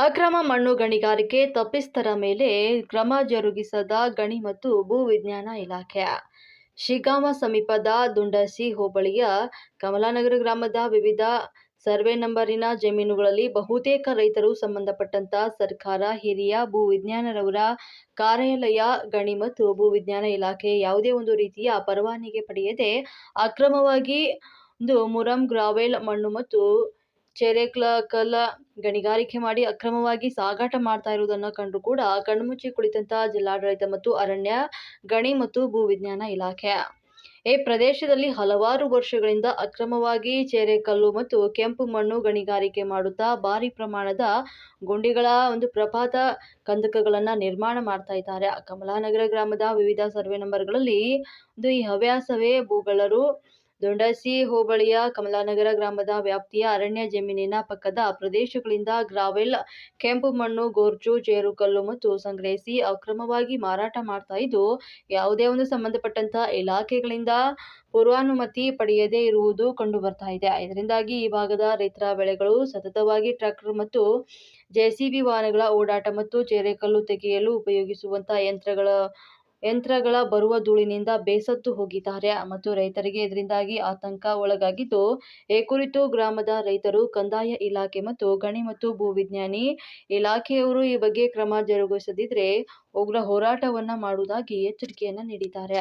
ಅಕ್ರಮ ಮಣ್ಣು ಗಣಿಗಾರಿಕೆ ತಪ್ಪಿಸ್ತರ ಮೇಲೆ ಕ್ರಮ ಜರುಗಿಸದ ಗಣಿ ಮತ್ತು ಭೂ ವಿಜ್ಞಾನ ಇಲಾಖೆ. ಶಿಗಾಮ ಸಮೀಪದ ದುಂಡಸಿ ಹೋಬಳಿಯ ಕಮಲಾನಗರ ಗ್ರಾಮದ ವಿವಿಧ ಸರ್ವೆ ನಂಬರಿನ ಜಮೀನುಗಳಲ್ಲಿ ಬಹುತೇಕ ರೈತರು ಸಂಬಂಧಪಟ್ಟಂತ ಸರ್ಕಾರ, ಹಿರಿಯ ಭೂ ವಿಜ್ಞಾನರವರ ಕಾರ್ಯಾಲಯ, ಗಣಿ ಮತ್ತು ಭೂ ವಿಜ್ಞಾನ ಇಲಾಖೆ ಯಾವುದೇ ಒಂದು ರೀತಿಯ ಪರವಾನಿಗೆ ಪಡೆಯದೆ ಅಕ್ರಮವಾಗಿ ಒಂದು ಮುರಂ, ಗ್ರಾವೆಲ್ ಮಣ್ಣು ಮತ್ತು ಚೆರೆಕಲ್ ಗಣಿಗಾರಿಕೆ ಮಾಡಿ ಅಕ್ರಮವಾಗಿ ಸಾಗಾಟ ಮಾಡ್ತಾ ಇರುವುದನ್ನು ಕಂಡು ಕೂಡ ಕಣ್ಮುಚ್ಚಿ ಕುಳಿತಂತಹ ಜಿಲ್ಲಾಡಳಿತ ಮತ್ತು ಅರಣ್ಯ, ಗಣಿ ಮತ್ತು ಭೂ ವಿಜ್ಞಾನ ಇಲಾಖೆ. ಈ ಪ್ರದೇಶದಲ್ಲಿ ಹಲವಾರು ವರ್ಷಗಳಿಂದ ಅಕ್ರಮವಾಗಿ ಚೇರೆಕಲ್ಲು ಮತ್ತು ಕೆಂಪು ಮಣ್ಣು ಗಣಿಗಾರಿಕೆ ಮಾಡುತ್ತಾ ಭಾರಿ ಪ್ರಮಾಣದ ಗುಂಡಿಗಳ ಒಂದು ಪ್ರಪಾತ ಕಂದಕಗಳನ್ನು ನಿರ್ಮಾಣ ಮಾಡ್ತಾ ಇದ್ದಾರೆ. ಕಮಲಾನಗರ ಗ್ರಾಮದ ವಿವಿಧ ಸರ್ವೆ ನಂಬರ್ಗಳಲ್ಲಿ ಒಂದು ಈ ಹವ್ಯಾಸವೇ ಭೂಗಳರು ದೊಂಡಸಿ ಹೋಬಳಿಯ ಕಮಲಾನಗರ ಗ್ರಾಮದ ವ್ಯಾಪ್ತಿಯ ಅರಣ್ಯ ಜಮೀನಿನ ಪಕ್ಕದ ಪ್ರದೇಶಗಳಿಂದ ಗ್ರಾವೆಲ್, ಕೆಂಪು ಮಣ್ಣು, ಗೋರ್ಜು, ಜೇರುಕಲ್ಲು ಮತ್ತು ಸಂಗ್ರಹಿಸಿ ಅಕ್ರಮವಾಗಿ ಮಾರಾಟ ಮಾಡ್ತಾ ಇದ್ದು, ಯಾವುದೇ ಒಂದು ಸಂಬಂಧಪಟ್ಟಂತಹ ಇಲಾಖೆಗಳಿಂದ ಪೂರ್ವಾನುಮತಿ ಪಡೆಯದೇ ಇರುವುದು ಕಂಡು ಬರ್ತಾ ಇದೆ. ಇದರಿಂದಾಗಿ ಈ ಭಾಗದ ರೈತರ ಬೆಳೆಗಳು ಸತತವಾಗಿ ಟ್ರ್ಯಾಕ್ಟರ್ ಮತ್ತು ಜೆಸಿಬಿ ವಾಹನಗಳ ಓಡಾಟ ಮತ್ತು ಚೇರೆಕಲ್ಲು ತೆಗೆಯಲು ಉಪಯೋಗಿಸುವಂತಹ ಯಂತ್ರಗಳ ಯಂತ್ರಗಳ ಬರುವ ಧೂಳಿನಿಂದ ಬೇಸತ್ತು ಹೋಗಿದ್ದಾರೆ. ಮತ್ತು ರೈತರಿಗೆ ಇದರಿಂದಾಗಿ ಆತಂಕ ಒಳಗಾಗಿದ್ದು, ಈ ಕುರಿತು ಗ್ರಾಮದ ರೈತರು ಕಂದಾಯ ಇಲಾಖೆ ಮತ್ತು ಗಣಿ ಮತ್ತು ಭೂವಿಜ್ಞಾನಿ ಇಲಾಖೆಯವರು ಈ ಬಗ್ಗೆ ಕ್ರಮ ಜರುಗಿಸದಿದ್ರೆ ಉಗ್ರ ಹೋರಾಟವನ್ನ ಮಾಡುವುದಾಗಿ ಎಚ್ಚರಿಕೆಯನ್ನ ನೀಡಿದ್ದಾರೆ.